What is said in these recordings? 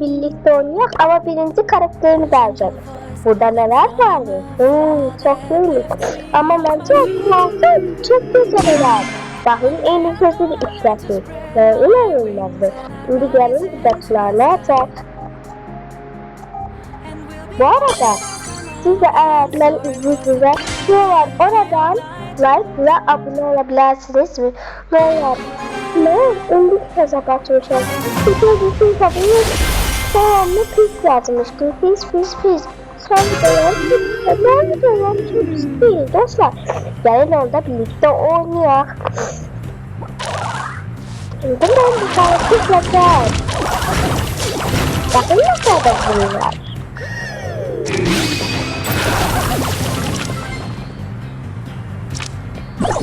birlikte oynuyor ama birinci karakterini verecek. Burada neler vardı? Hmm, çok iyi. Ama bence olsun çok güzeller. Dahil en sözü işletti. Ve inanılmazdı. Şimdi gelin dudaklarına atar. Bu arada siz de eğer ben izleyicize var oradan like ve abone olabilirsiniz. Ve eğer ne ünlü hesap açmışım. Çünkü bütün tabii devamlı pis yazmıştım. Pis pis pis. Sonra da ben de devam çok değil dostlar. Gelin orada birlikte oynuyor. Ben bir tane kız yapacağım. Bakın nasıl da bunlar.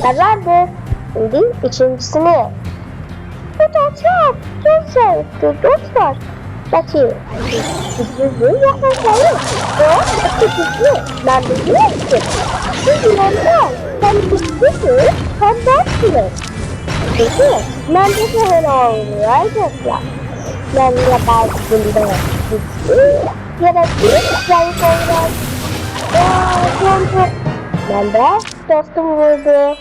Kazandı. Şimdi üçüncüsünü. Bu da çok, çok zevkli dostlar. kecil. Sesungguhnya kan saya, oh, kecil dan sedikit. Sejumlah dan begitu fantastis. Itu nanti saya orang saja. Dan dapat benda itu, dia dapat saya orang. Oh, sampai. Nanda, terus tunggu deh.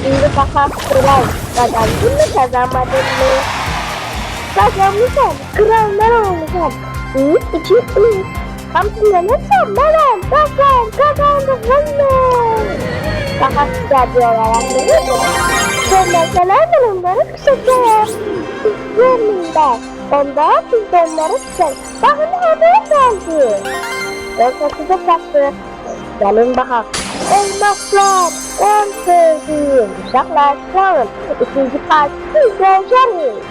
Ini kakak pulang, kadang-kadang sama dulu. Kazanmadın mı? Kazanmışım. Krallar olmuşum. Üç, iki, üç. Kampiyanırsam ben kazan, kazandım bunu. Daha güzel bir olarak görüyorum. Sen mesela ben onları kısacağım. İzlerimde. Onda siz de onları kısacağım. Bakın haber geldi. Ben satıda taktı. Gelin bakalım. Elmaslar, en sevdiğim uşaklar çalın. İkinci parti göreceğiz.